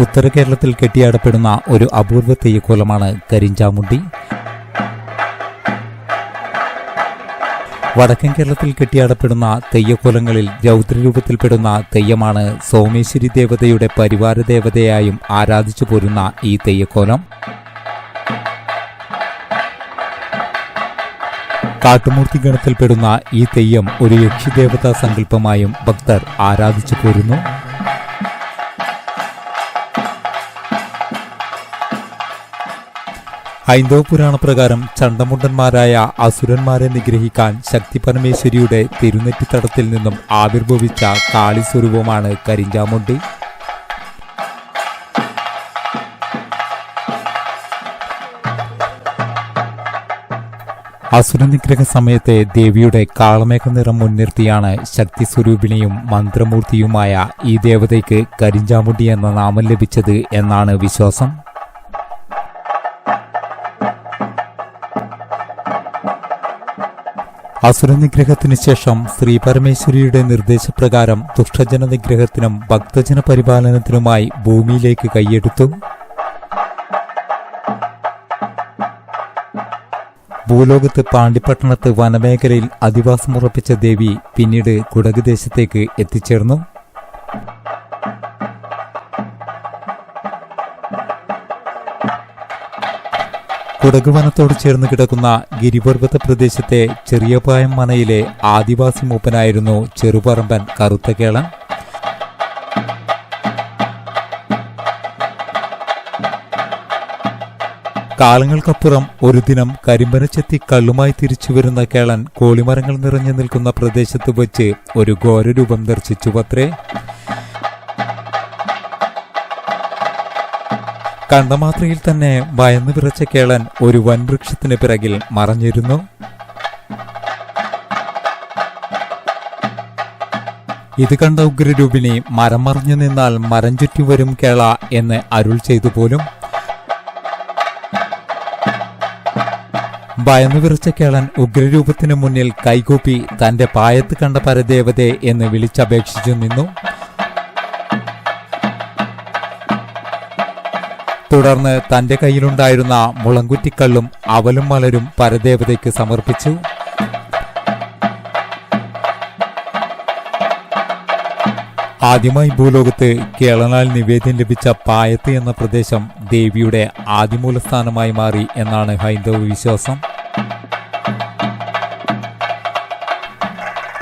ഉത്തര കേരളത്തിൽ കെട്ടിയാടപ്പെടുന്ന ഒരു അപൂർവ തെയ്യക്കോലമാണ് കരിഞ്ചാമുണ്ടി. വടക്കൻ കേരളത്തിൽ കെട്ടിയാടപ്പെടുന്ന തെയ്യക്കോലങ്ങളിൽ രൗദ്രരൂപത്തിൽപ്പെടുന്ന തെയ്യമാണ് സോമേശ്വരി ദേവതയുടെ പരിവാര ദേവതയായും ആരാധിച്ചു പോരുന്ന ഈ തെയ്യക്കോലം. കാട്ടുമൂർത്തി ഗണത്തിൽപ്പെടുന്ന ഈ തെയ്യം ഒരു യക്ഷിദേവതാ സങ്കല്പമായും ഭക്തർ ആരാധിച്ചു പോരുന്നു. ഹൈന്ദവ പുരാണപ്രകാരം ചണ്ടമുണ്ടന്മാരായ അസുരന്മാരെ നിഗ്രഹിക്കാൻ ശക്തി പരമേശ്വരിയുടെ തിരുനെറ്റിത്തടത്തിൽ നിന്നും ആവിർഭവിച്ച കാളി സ്വരൂപമാണ് കരിഞ്ചാമുണ്ടി. അസുരനിഗ്രഹ സമയത്തെ ദേവിയുടെ കാളമേഘ നിറം മുൻനിർത്തിയാണ് ശക്തി സ്വരൂപിണിയും മന്ത്രമൂർത്തിയുമായ ഈ ദേവതയ്ക്ക് കരിഞ്ചാമുണ്ടി എന്ന നാമം ലഭിച്ചത് എന്നാണ് വിശ്വാസം. അസുരനിഗ്രഹത്തിന് ശേഷം ശ്രീ പരമേശ്വരിയുടെ നിർദ്ദേശപ്രകാരം ദുഷ്ടജന നിഗ്രഹത്തിനും ഭക്തജന പരിപാലനത്തിനുമായി ഭൂമിയിലേക്ക് കൈയെടുത്തു. ഭൂലോകത്ത് പാണ്ഡിപ്പട്ടണത്ത് വനമേഖലയിൽ അധിവാസമുറപ്പിച്ച ദേവി പിന്നീട് കുടക് ദേശത്തേക്ക് എത്തിച്ചേർന്നു. കുടക് വനത്തോട് ചേർന്ന് കിടക്കുന്ന ഗിരിപർവത പ്രദേശത്തെ ചെറിയപായം മനയിലെ ആദിവാസി മൂപ്പനായിരുന്നു ചെറുപറമ്പൻ കറുത്തകേളൻ കാലങ്ങൾക്കപ്പുറം ഒരു ദിനം കരിമ്പനച്ചെത്തി കള്ളുമായി തിരിച്ചു വരുന്ന കേളൻ കോളിമരങ്ങൾ നിറഞ്ഞു നിൽക്കുന്ന പ്രദേശത്ത് വച്ച് ഒരു ഘോരരൂപം ദർശിച്ചു പത്രേ കണ്ടമാത്രയിൽ തന്നെ ഭയന്നു വിറച്ച കേളൻ ഒരു വൻവൃക്ഷത്തിന് പിറകിൽ മറഞ്ഞിരുന്നു. ഇത് കണ്ട ഉഗ്രരൂപിണി മരം മറിഞ്ഞു നിന്നാൽ മരം ചുറ്റി വരും കേള എന്ന് അരുൾ ചെയ്തു പോലും. ഭയന്നു വിറച്ച കേളൻ ഉഗ്രരൂപത്തിനു മുന്നിൽ കൈകൂപ്പി തന്റെ പായത്ത് കണ്ട പരദേവതെ എന്ന് വിളിച്ചപേക്ഷിച്ചു നിന്നു. തുടർന്ന് തന്റെ കയ്യിലുണ്ടായിരുന്ന മുളങ്കുറ്റിക്കള്ളും അവലും മലരും പരദേവതയ്ക്ക് സമർപ്പിച്ചു. ആദ്യമായി ഭൂലോകത്ത് കേളനാൽ നിവേദ്യം ലഭിച്ച പായത്ത് എന്ന പ്രദേശം ദേവിയുടെ ആദിമൂലസ്ഥാനമായി മാറി എന്നാണ് ഹൈന്ദവ വിശ്വാസം.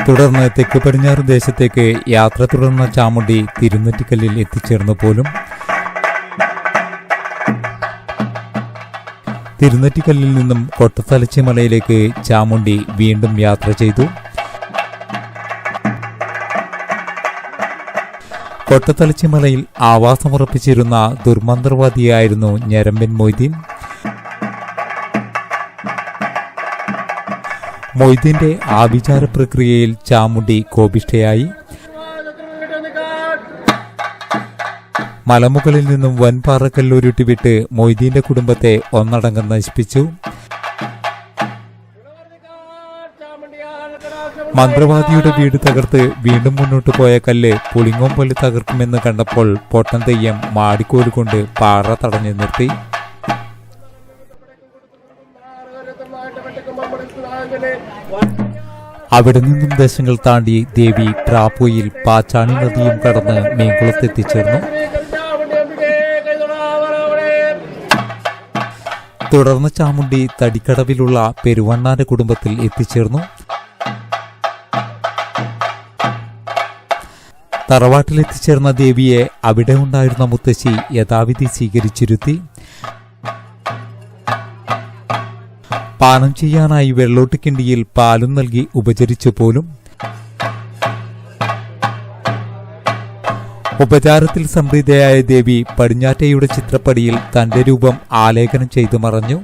തുടർന്ന് തെക്ക് പടിഞ്ഞാറ് ദേശത്തേക്ക് യാത്ര തുടർന്ന ചാമുണ്ടി തിരുനെറ്റിക്കല്ലിൽ എത്തിച്ചേർന്നു പോലും. തിരുനെറ്റിക്കല്ലിൽ നിന്നും കൊട്ടത്തലച്ചി മലയിലേക്ക് ചാമുണ്ടി വീണ്ടും യാത്ര ചെയ്തു. കൊട്ടത്തലച്ചി മലയിൽ ആവാസമുറപ്പിച്ചിരുന്ന ദുർമന്ത്രവാദിയായിരുന്നു ഞരമ്പൻ മൊയ്തീൻ. മൊയ്തീന്റെ ആവിചാര പ്രക്രിയയിൽ ചാമുണ്ടി കോപിഷ്ഠയായി. മലമുകളിൽ നിന്നും വൻ പാറക്കല്ലുരുട്ടി വിട്ട് മൊയ്തീന്റെ കുടുംബത്തെ ഒന്നടങ്കം നശിപ്പിച്ചു. മന്ത്രവാദിയുടെ വീട് തകർത്ത് വീണ്ടും മുന്നോട്ട് പോയ കല്ല് പുളിങ്ങോം പോലെ തകർക്കുമെന്ന് കണ്ടപ്പോൾ പൊട്ടൻ തെയ്യം മാടിക്കോൽ കൊണ്ട് പാറ തടഞ്ഞു നിർത്തി. അവിടെ നിന്നും ദേശങ്ങൾ താണ്ടി ദേവി പ്രാപ്പുയിൽ പാച്ചാണി നദിയും കടന്ന് മീൻകുളത്തെത്തിച്ചേർന്നു തുടർന്ന് ചാമുണ്ടി തടിക്കടവിലുള്ള പെരുവണ്ണാന്റെ കുടുംബത്തിൽ എത്തിച്ചേർന്നു. തറവാട്ടിലെത്തിച്ചേർന്ന ദേവിയെ അവിടെ ഉണ്ടായിരുന്ന മുത്തശ്ശി യഥാവിധി സ്വീകരിച്ചിരുത്തി. പാനം ചെയ്യാനായി വെള്ളോട്ടുകിണ്ടിയിൽ പാലും നൽകി ഉപചരിച്ചു പോലും ഉപചാരത്തിൽ സംപ്രീതയായ ദേവി പടിഞ്ഞാറ്റയുടെ ചിത്രപ്പടിയിൽ തന്റെ രൂപം ആലേഖനം ചെയ്തു മറഞ്ഞു.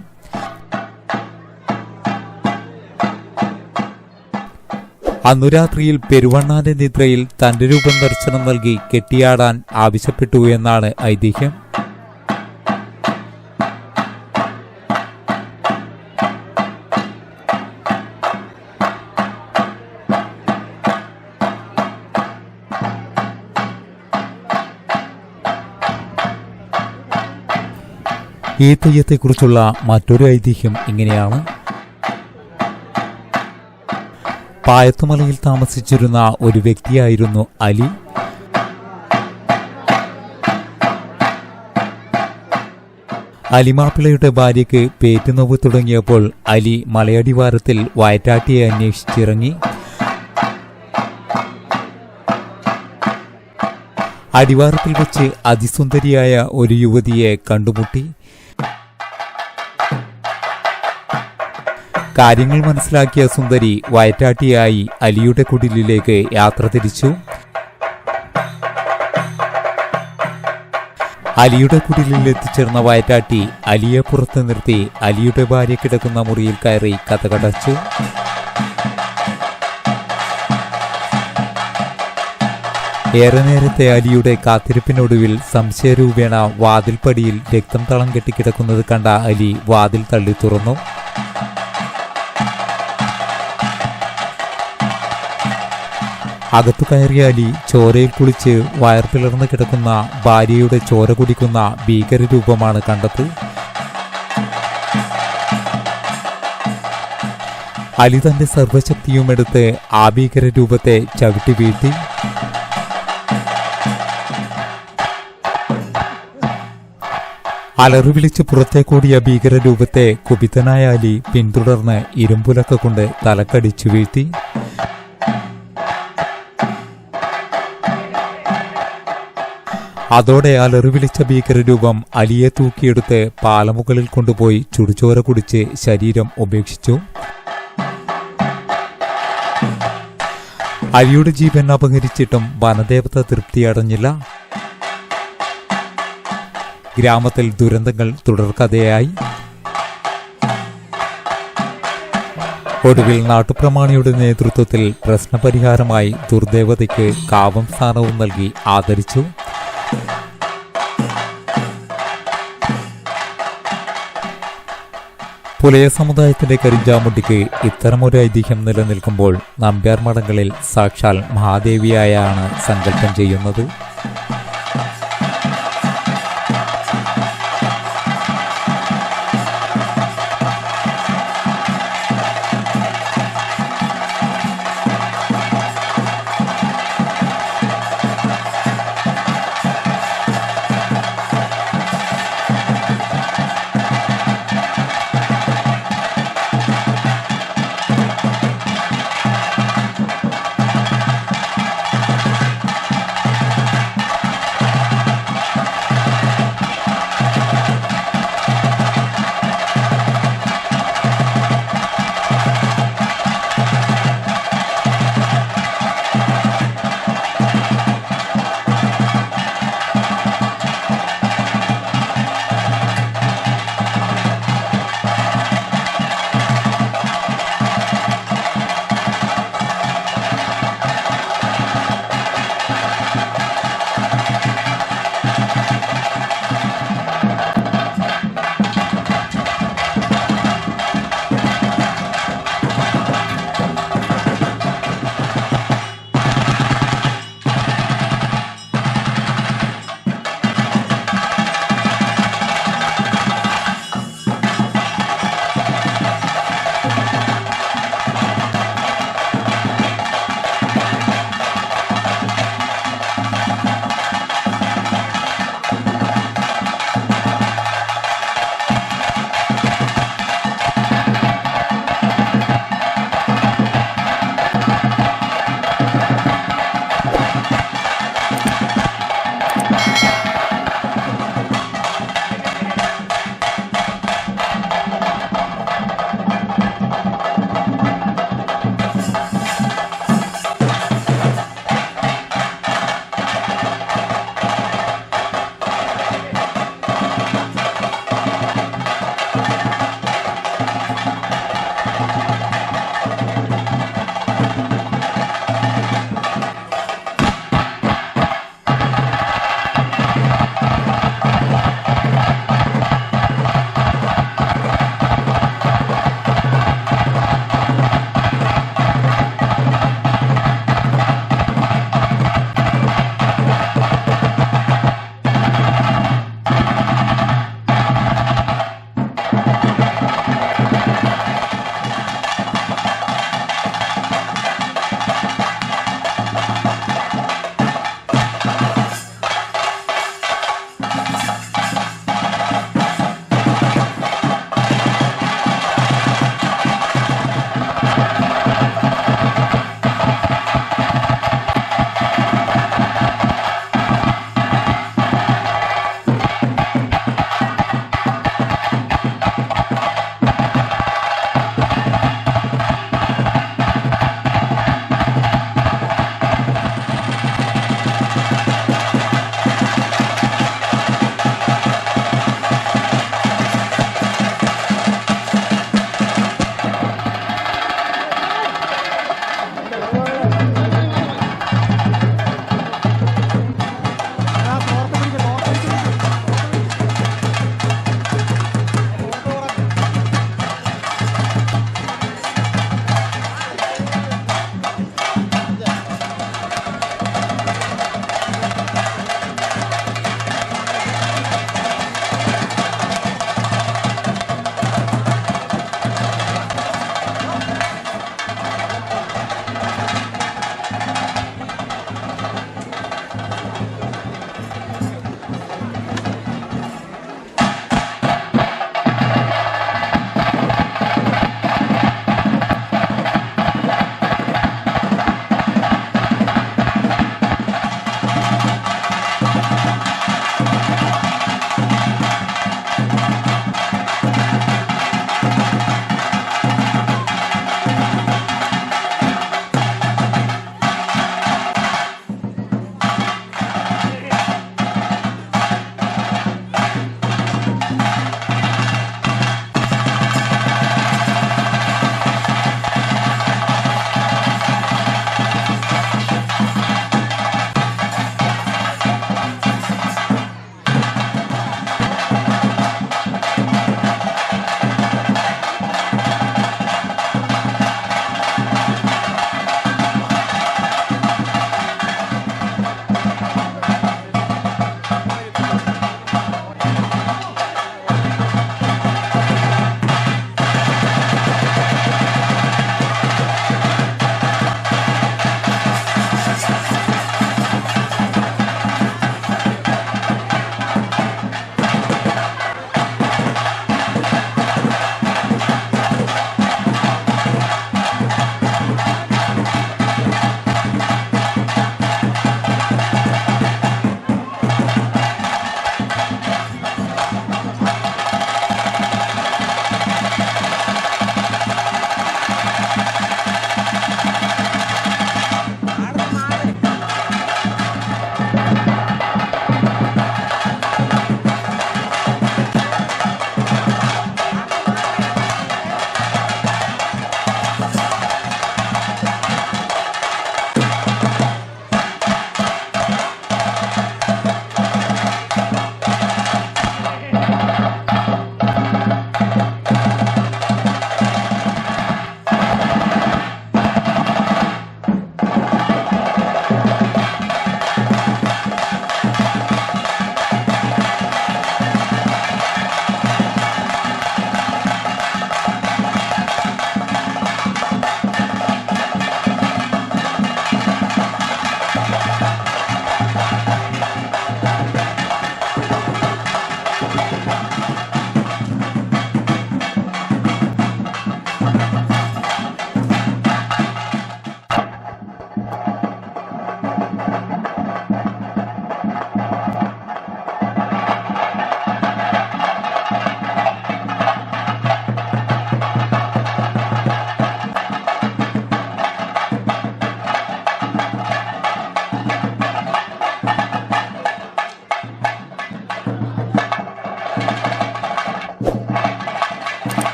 അന്നു രാത്രിയിൽ പെരുവണ്ണാന്റെ നിദ്രയിൽ തന്റെ രൂപം ദർശനം നൽകി കെട്ടിയാടാൻ ആവശ്യപ്പെട്ടു എന്നാണ് ഐതിഹ്യം. ഈ തെയ്യത്തെക്കുറിച്ചുള്ള മറ്റൊരു ഐതിഹ്യം ഇങ്ങനെയാണ്. പായത്തുമലയിൽ താമസിച്ചിരുന്ന ഒരു വ്യക്തിയായിരുന്നു അലി. അലിമാപ്പിളയുടെ ഭാര്യയ്ക്ക് പേറ്റുനോവ് തുടങ്ങിയപ്പോൾ അലി മലയടിവാരത്തിൽ വയറ്റാട്ടിയെ അന്വേഷിച്ചിറങ്ങി. അടിവാരത്തിൽ വെച്ച് അതിസുന്ദരിയായ ഒരു യുവതിയെ കണ്ടുമുട്ടി. കാര്യങ്ങൾ മനസ്സിലാക്കിയ സുന്ദരി വയറ്റാട്ടിയായി അലിയുടെ കുടിലിലേക്ക് യാത്ര തിരിച്ചു. അലിയുടെ കുടിലിൽ എത്തിച്ചേർന്ന വയറ്റാട്ടി അലിയെ പുറത്ത് നിർത്തി അലിയുടെ ഭാര്യ കിടക്കുന്ന മുറിയിൽ കയറി കഥകടച്ചു ഏറെ നേരത്തെ അലിയുടെ കാത്തിരിപ്പിനൊടുവിൽ സംശയരൂപേണ വാതിൽപ്പടിയിൽ രക്തം തളം കെട്ടിക്കിടക്കുന്നത് കണ്ട അലി വാതിൽ തള്ളി തുറന്നു. അകത്തു കയറിയ അലി ചോരയിൽ കുളിച്ച് വയർ പിളർന്ന് കിടക്കുന്ന ഭാര്യയുടെ ചോര കുടിക്കുന്ന ഭീകരരൂപമാണ് കണ്ടത്. അലി തന്റെ സർവശക്തിയും എടുത്ത് ആ ഭീകര രൂപത്തെ ചവിട്ടി വീഴ്ത്തി. അലറി വിളിച്ച് ഭീകര രൂപത്തെ കുപിതനായ അലി പിന്തുടർന്ന് ഇരുമ്പുലക്ക കൊണ്ട് തലക്കടിച്ചു വീഴ്ത്തി. അതോടെ ആ അലറിവിളിച്ച ഭീകരരൂപം അലിയെ തൂക്കിയെടുത്ത് പാലമുകളിൽ കൊണ്ടുപോയി ചുടുചോര കുടിച്ച് ശരീരം ഉപേക്ഷിച്ചു. അലിയുടെ ജീവൻ അപഹരിച്ചിട്ടും വനദേവത തൃപ്തിയടഞ്ഞില്ല ഗ്രാമത്തിൽ ദുരന്തങ്ങൾ തുടർക്കഥയായി ഒടുവിൽ നാട്ടുപ്രമാണിയുടെ നേതൃത്വത്തിൽ പ്രശ്നപരിഹാരമായി ദുർദേവതയ്ക്ക് കാവം സ്ഥാനവും നൽകി ആദരിച്ചു. പുലയ സമുദായത്തിന്റെ കരിഞ്ചാമുട്ടിക്ക് ഇത്തരമൊരു ഐതിഹ്യം നിലനിൽക്കുമ്പോൾ നമ്പ്യാർ മഠങ്ങളിൽ സാക്ഷാൽ മഹാദേവിയായാണ് സങ്കല്പം ചെയ്യുന്നത്.